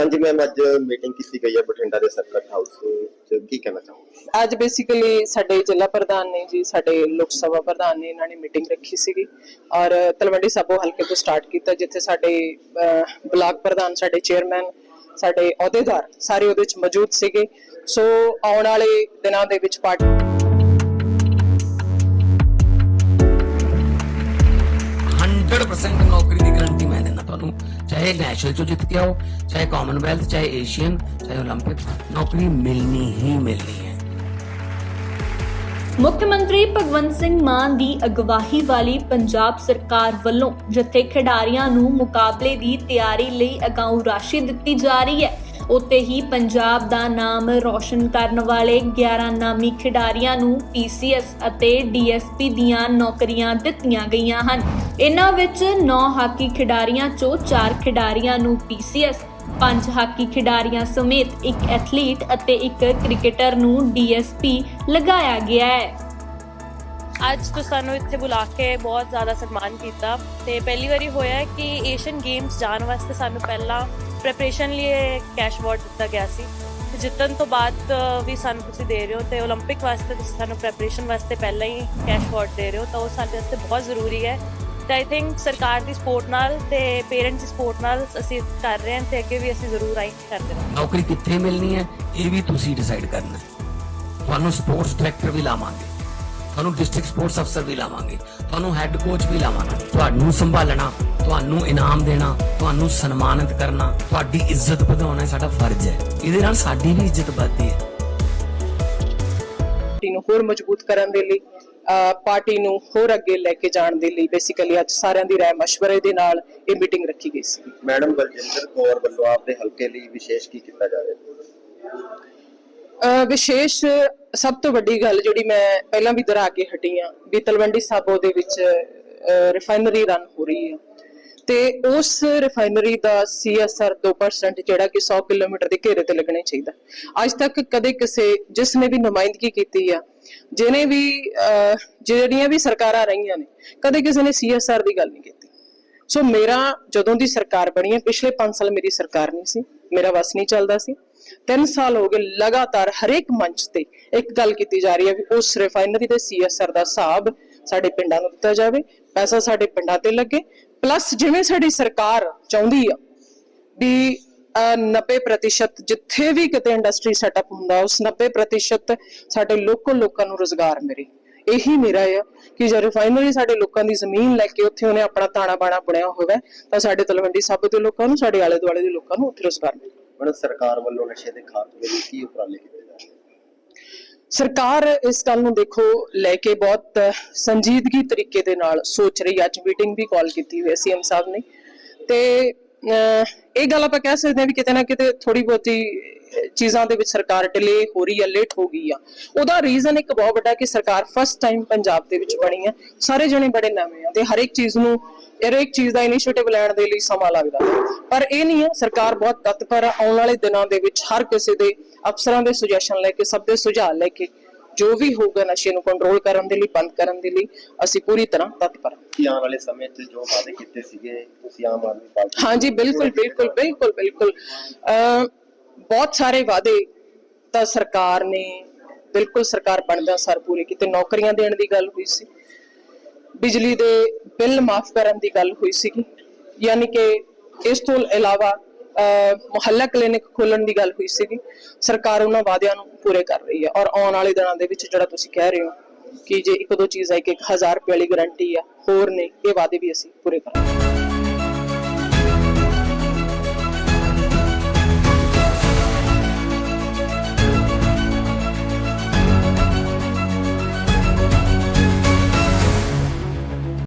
ਹਾਂਜੀ ਮੈਮ ਅੱਜ ਮੀਟਿੰਗ ਕੀਤੀ ਗਈ ਹੈ ਬਠਿੰਡਾ ਦੇ ਸਰਕਟ ਹਾਊਸ ਚ ਕੀ ਕਹਿਣਾ ਚਾਹੋਗੇ? ਅੱਜ ਬੇਸਿਕਲੀ ਸਾਡੇ ਜ਼ਿਲ੍ਹਾ ਪ੍ਰਧਾਨ ਨੇ ਜੀ ਸਾਡੇ ਲੋਕ ਸਭਾ ਪ੍ਰਧਾਨ ਨੇ ਇਹਨਾਂ ਨੇ ਮੀਟਿੰਗ ਰੱਖੀ ਸੀਗੀ। ਔਰ ਤਲਵੰਡੀ ਸਾਬੋ ਹਲਕੇ ਤੋਂ ਸਟਾਰਟ ਕੀਤਾ ਜਿੱਥੇ ਸਾਡੇ ਬਲਾਕ ਪ੍ਰਧਾਨ ਸਾਡੇ ਚੇਅਰਮੈਨ ਸਾਡੇ ਅਹੁਦੇਦਾਰ ਸਾਰੇ ਉਹਦੇ ਵਿੱਚ ਮੌਜੂਦ ਸੀਗੇ। ਸੋ ਆਉਣ ਵਾਲੇ ਦਿਨਾਂ ਦੇ ਵਿੱਚ ਪਾਰਟੀ 100% ਨੌਕਰੀ ਦੀ ਗਾਰੰਟੀ ਮੈਂ ਦਿੰਦਾ। ਤੁਹਾਨੂੰ ਚਾਹੇ ਨੈਸ਼ਨਲ ਚੋਂ ਜਿੱਤ ਕੇ ਆਓ ਚਾਹੇ ਕਾਮਨਵੈਲਥ ਚਾਹੇ ਏਸ਼ੀਅਨ ਚਾਹੇ 올림픽 ਨੌਕਰੀ ਮਿਲਣੀ ਹੀ ਮਿਲਣੀ ਹੈ ਮੁੱਖ ਮੰਤਰੀ ਭਗਵੰਤ ਸਿੰਘ ਮਾਨ ਦੀ ਅਗਵਾਈ ਵਾਲੀ ਪੰਜਾਬ ਸਰਕਾਰ ਵੱਲੋਂ ਜਿੱਥੇ ਖਿਡਾਰੀਆਂ ਨੂੰ ਮੁਕਾਬਲੇ ਦੀ ਤਿਆਰੀ ਲਈ ਅਗਾਊਂ ਰਾਸ਼ੀ ਦਿੱਤੀ ਜਾ ਰਹੀ ਹੈ ਉੱਥੇ ਹੀ ਪੰਜਾਬ ਦਾ ਨਾਮ ਰੌਸ਼ਨ ਕਰਨ ਵਾਲੇ 11 ਨਾਮੀ ਖਿਡਾਰੀਆਂ ਨੂੰ ਪੀਸੀਐਸ ਅਤੇ ਡੀਐਸਪੀ ਦੀਆਂ ਨੌਕਰੀਆਂ ਦਿੱਤੀਆਂ ਗਈਆਂ ਹਨ। ਇਨ੍ਹਾਂ ਵਿੱਚ 9 ਹਾਕੀ ਖਿਡਾਰੀਆਂ ਚੋਂ 4 ਖਿਡਾਰੀਆਂ ਨੂੰ ਪੀਸੀਐਸ, ਪੰਜ ਹਾਕੀ ਖਿਡਾਰੀਆਂ ਸਮੇਤ ਇੱਕ ਐਥਲੀਟ ਅਤੇ ਇੱਕ ਕ੍ਰਿਕਟਰ ਨੂੰ ਡੀਐਸਪੀ ਲਗਾਇਆ ਗਿਆ ਹੈ। ਅੱਜ ਤੋਂ ਸਾਨੂੰ ਇੱਥੇ ਬੁਲਾ ਕੇ ਬਹੁਤ ਜ਼ਿਆਦਾ ਸਨਮਾਨ ਕੀਤਾ ਤੇ ਪਹਿਲੀ ਵਾਰੀ ਹੋਇਆ ਕਿ ਏਸ਼ੀਅਨ ਗੇਮਸ ਜਾਣ ਵਾਸਤੇ ਸਾਨੂੰ ਪਹਿਲਾਂ ਪ੍ਰੈਪਰੇਸ਼ਨ ਲਈ ਕੈਸ਼ ਅਵਾਰਡ ਦਿੱਤਾ ਗਿਆ ਸੀ ਤੇ ਜਿੱਤਣ ਤੋਂ ਬਾਅਦ ਅ, ਵੀ ਸਾਨੂੰ ਤੁਸੀਂ ਦੇ ਰਹੇ ਹੋ ਤੇ 올림픽 ਵਾਸਤੇ ਤੁਸੀਂ ਸਾਨੂੰ ਪ੍ਰੈਪਰੇਸ਼ਨ ਵਾਸਤੇ ਪਹਿਲਾਂ ਹੀ ਕੈਸ਼ ਅਵਾਰਡ ਦੇ ਰਹੇ ਹੋ ਤਾਂ ਉਹ ਸਾਡੇ ਵਾਸਤੇ ਬਹੁਤ ਜ਼ਰੂਰੀ ਹੈ ਤੇ ਆਈ ਥਿੰਕ ਸਰਕਾਰ ਦੀ ਸਪੋਰਟ ਨਾਲ ਤੇ ਪੇਰੈਂਟਸ ਦੀ ਸਪੋਰਟ ਨਾਲ ਅਸੀਂ ਕਰ ਰਹੇ ਹਾਂ ਤੇ ਅੱਗੇ ਵੀ ਅਸੀਂ ਜ਼ਰੂਰ ਆਈ ਕਰਦੇ ਰਹਾਂਗੇ ਨੌਕਰੀ ਕਿੱਥੇ ਮਿਲਣੀ ਹੈ ਇਹ ਵੀ ਤੁਸੀਂ ਡਿਸਾਈਡ ਕਰਨਾ ਹੈ। ਤੁਹਾਨੂੰ ਸਪੋਰਟਸ ਡਾਇਰੈਕਟਰ ਵੀ ਲਾਵਾਂਗੇ ਤੁਹਾਨੂੰ ਡਿਸਟ੍ਰਿਕਟ ਸਪੋਰਟਸ ਅਫਸਰ ਵੀ ਲਾਵਾਂਗੇ ਤੁਹਾਨੂੰ ਹੈੱਡ ਕੋਚ ਵੀ ਲਾਵਾਂਗੇ। ਤੁਹਾਨੂੰ ਸੰਭਾਲਣਾ ਤੁਹਾਨੂੰ ਇਨਾਮ ਦੇਣਾ ਤੁਹਾਨੂੰ ਸਨਮਾਨਿਤ ਕਰਨਾ ਤੁਹਾਡੀ ਇੱਜ਼ਤ ਵਧਾਉਣਾ ਸਾਡਾ ਫਰਜ਼ ਹੈ। ਇਹਦੇ ਨਾਲ ਸਾਡੀ ਵੀ ਇੱਜ਼ਤ ਵੱਧਦੀ ਹੈ। ਪਾਰਟੀ ਨੂੰ ਹੋਰ ਮਜ਼ਬੂਤ ਕਰਨ ਦੇ ਲਈ ਪਾਰਟੀ ਨੂੰ ਹੋਰ ਅੱਗੇ ਲੈ ਕੇ ਜਾਣ ਦੇ ਲਈ ਬੇਸਿਕਲੀ ਅੱਜ ਸਾਰਿਆਂ ਦੀ ਰਾਏ ਮਸ਼ਵਰੇ ਦੇ ਨਾਲ ਇਹ ਮੀਟਿੰਗ ਰੱਖੀ ਗਈ ਸੀ। ਮੈਡਮ ਬਲਜਿੰਦਰ ਕੌਰ ਵੱਲੋਂ ਆਪਦੇ ਹਲਕੇ ਲਈ ਵਿਸ਼ੇਸ਼ ਕੀ ਕੀਤਾ ਜਾ ਰਿਹਾ ਹੈ? ਵਿਸ਼ੇਸ਼ ਸਭ ਤੋਂ ਵੱਡੀ ਗੱਲ ਜਿਹੜੀ ਮੈਂ ਪਹਿਲਾਂ ਵੀ ਦੁਹਰਾ ਕੇ ਹਟੀ ਆ ਵੀ ਤਲਵੰਡੀ ਸਾਬੋ ਦੇ ਵਿੱਚ ਰਿਫਾਈਨਰੀ ਰਨ ਹੋ ਰਹੀ ਹੈ। ਤੇ ਉਸ ਰਿਫਾਈਨਰੀ ਦਾ ਸੀਐਸਆਰ 2% ਜਿਹੜਾ ਕਿ 100 ਕਿਲੋਮੀਟਰ ਦੇ ਘੇਰੇ ਤੇ ਲੱਗਣਾ ਚਾਹੀਦਾ। ਅੱਜ ਤੱਕ ਕਦੇ ਕਿਸੇ, ਜਿਸ ਨੇ ਵੀ ਨੁਮਾਇੰਦਗੀ ਕੀਤੀ ਆ, ਜਿਹਨੇ ਵੀ ਜਿਹੜੀਆਂ ਵੀ ਸਰਕਾਰਾਂ ਰਹੀਆਂ ਨੇ, ਕਦੇ ਕਿਸੇ ਨੇ ਸੀਐਸਆਰ ਦੀ ਗੱਲ ਨਹੀਂ ਕੀਤੀ। ਸੋ ਮੇਰਾ, ਜਦੋਂ ਦੀ ਸਰਕਾਰ ਬਣੀ ਹੈ, ਪਿਛਲੇ 5 ਸਾਲ ਮੇਰੀ ਸਰਕਾਰ ਨਹੀਂ ਸੀ, ਮੇਰਾ ਵਸ ਨਹੀਂ ਚੱਲਦਾ ਸੀ। 3 ਸਾਲ ਹੋ ਗਏ ਲਗਾਤਾਰ ਹਰੇਕ ਮੰਚ ਤੇ ਇੱਕ ਗੱਲ ਕੀਤੀ ਜਾ ਰਹੀ ਹੈ ਵੀ ਉਸ ਰਿਫਾਈਨਰੀ ਦੇ ਸੀਐਸਆਰ ਦਾ ਹਿਸਾਬ ਸਾਡੇ ਪਿੰਡਾਂ ਨੂੰ ਦਿੱਤਾ ਜਾਵੇ, ਪੈਸਾ ਸਾਡੇ ਪਿੰਡਾਂ ਤੇ ਲੱਗੇ ਪਲੱਸ ਜਿਵੇਂ ਸਾਡੀ ਸਰਕਾਰ ਚਾਹੁੰਦੀ ਆ ਵੀ 90% ਜਿੱਥੇ ਵੀ ਕਿਤੇ ਇੰਡਸਟਰੀ ਸੈਟਅਪ ਹੁੰਦਾ, ਉਸ 90% ਸਾਡੇ ਲੋਕਲ ਲੋਕਾਂ ਨੂੰ ਰੋਜ਼ਗਾਰ ਮਿਲੇ। ਇਹੀ ਮੇਰਾ ਆ ਕਿ ਜੇ ਰਿਫਾਈਨਰੀ ਸਾਡੇ ਲੋਕਾਂ ਦੀ ਜ਼ਮੀਨ ਲੈ ਕੇ ਉੱਥੇ ਉਹਨੇ ਆਪਣਾ ਤਾਣਾ ਬਾਣਾ ਬਣਿਆ ਹੋਵੇ, ਤਾਂ ਸਾਡੇ ਤਲਵੰਡੀ ਸਾਬੋ ਦੇ ਲੋਕਾਂ ਨੂੰ, ਸਾਡੇ ਆਲੇ ਦੁਆਲੇ ਦੇ ਲੋਕਾਂ ਨੂੰ ਉੱਥੇ ਰੋਜ਼ਗਾਰ ਮਿਲੇ। ਮੈਡਮ, ਸਰਕਾਰ ਵੱਲੋਂ ਨਸ਼ੇ ਦੇ ਖਾਤਮੇ ਲਈ ਕੀ ਉਪਰਾਲੇ ਕੀਤੇ ਜਾ ਰਹੇ ਸਰਕਾਰ ਇਸ ਗੱਲ ਨੂੰ ਦੇਖੋ, ਲੈ ਕੇ ਬਹੁਤ ਸੰਜੀਦਗੀ ਤਰੀਕੇ ਦੇ ਨਾਲ ਸੋਚ ਰਹੀ ਹੈ। ਅੱਜ ਮੀਟਿੰਗ ਵੀ ਕਾਲ ਕੀਤੀ ਹੋਈ ਸੀ ਐਮ ਸਾਹਿਬ ਨੇ ਤੇ ਇਹ ਗੱਲ ਆਪਾਂ ਕਹਿ ਸਕਦੇ ਹਾਂ ਵੀ ਕਿਤੇ ਨਾ ਕਿਤੇ ਥੋੜੀ ਬਹੁਤੀ ਚੀਜ਼ਾਂ ਦੇ ਵਿੱਚ ਸਰਕਾਰ ਡਿਲੇ ਹੋ ਰਹੀ ਹੈ ਲੇਟ ਹੋ ਗਈ ਆ। ਉਹਦਾ ਰੀਜ਼ਨ ਇੱਕ ਬਹੁਤ ਵੱਡਾ ਕਿ ਸਰਕਾਰ ਫਸਟ ਟਾਈਮ ਪੰਜਾਬ ਦੇ ਵਿੱਚ ਬਣੀ ਹੈ ਸਾਰੇ ਜਣੇ ਬੜੇ ਨਵੇਂ ਆ ਤੇ ਹਰ ਇੱਕ ਚੀਜ਼ ਨੂੰ, ਹਰ ਇੱਕ ਚੀਜ਼ ਦਾ ਇਨੀਸ਼ੀਏਟਿਵ ਲੈਣ ਦੇ ਲਈ ਸਮਾਂ ਲੱਗਦਾ। ਪਰ ਇਹ ਨਹੀਂ ਹੈ ਸਰਕਾਰ ਬਹੁਤ ਤਤਪਰ ਆਉਣ ਵਾਲੇ ਦਿਨਾਂ ਦੇ ਵਿੱਚ ਹਰ ਕਿਸੇ ਦੇ ਅਫਸਰਾਂ ਦੇ ਸੁਜੈਸ਼ਨ ਲੈ ਕੇ, ਸਭ ਦੇ ਸੁਝਾਅ ਲੈ ਕੇ ਜੋ ਵੀ ਹੋਊਗਾ ਨਸ਼ੇ ਨੂੰ ਕੰਟਰੋਲ ਕਰਨ ਦੇ ਲਈ ਬੰਦ ਕਰਨ ਦੇ ਲਈ ਅਸੀਂ ਪੂਰੀ ਤਰ੍ਹਾਂ ਤਤਪਰ ਹਾਂ। ਕੀ ਆਉਣ ਵਾਲੇ ਸਮੇਂ 'ਚ ਜੋ ਵਾਅਦੇ ਕੀਤੇ ਸੀਗੇ ਤੁਸੀਂ ਆਮ ਆਦਮੀ ਪਾਰਟੀ ਹਾਂਜੀ ਬਿਲਕੁਲ ਬਿਲਕੁਲ ਬਿਲਕੁਲ ਬਿਲਕੁਲ। ਬਹੁਤ ਸਾਰੇ ਵਾਅਦੇ ਤਾਂ ਸਰਕਾਰ ਨੇ ਬਿਲਕੁਲ ਸਰਕਾਰ ਬਣਦਾ ਸਰ ਪੂਰੇ ਕੀਤੇ। ਨੌਕਰੀਆਂ ਦੇਣ ਦੀ ਗੱਲ ਹੋਈ ਸੀ। ਬਿਜਲੀ ਦੇ ਬਿੱਲ ਮਾਫ ਕਰਨ ਦੀ ਗੱਲ ਹੋਈ ਸੀਗੀ। ਯਾਨੀ ਕਿ ਇਸ ਤੋਂ ਇਲਾਵਾ ਮੁਹੱਲਾ ਕਲੀਨਿਕ ਖੋਲਣ ਦੀ ਗੱਲ ਹੋਈ ਸੀਗੀ। ਸਰਕਾਰ ਉਹਨਾਂ ਵਾਅਦਿਆਂ ਨੂੰ ਪੂਰੇ ਕਰ ਰਹੀ ਹੈ ਔਰ ਆਉਣ ਵਾਲੇ ਦਿਨਾਂ ਦੇ ਵਿੱਚ ਜਿਹੜਾ ਤੁਸੀਂ ਕਹਿ ਰਹੇ ਹੋ ਕਿ ਜੇ ਇੱਕ ਦੋ ਚੀਜ਼ ਹੈ ਕਿ 1000 ਰੁਪਏ ਵਾਲੀ ਗਾਰੰਟੀ ਆ ਹੋਰ ਨੇ ਇਹ ਵਾਅਦੇ ਵੀ ਅਸੀਂ ਪੂਰੇ ਕਰਾਂਗੇ।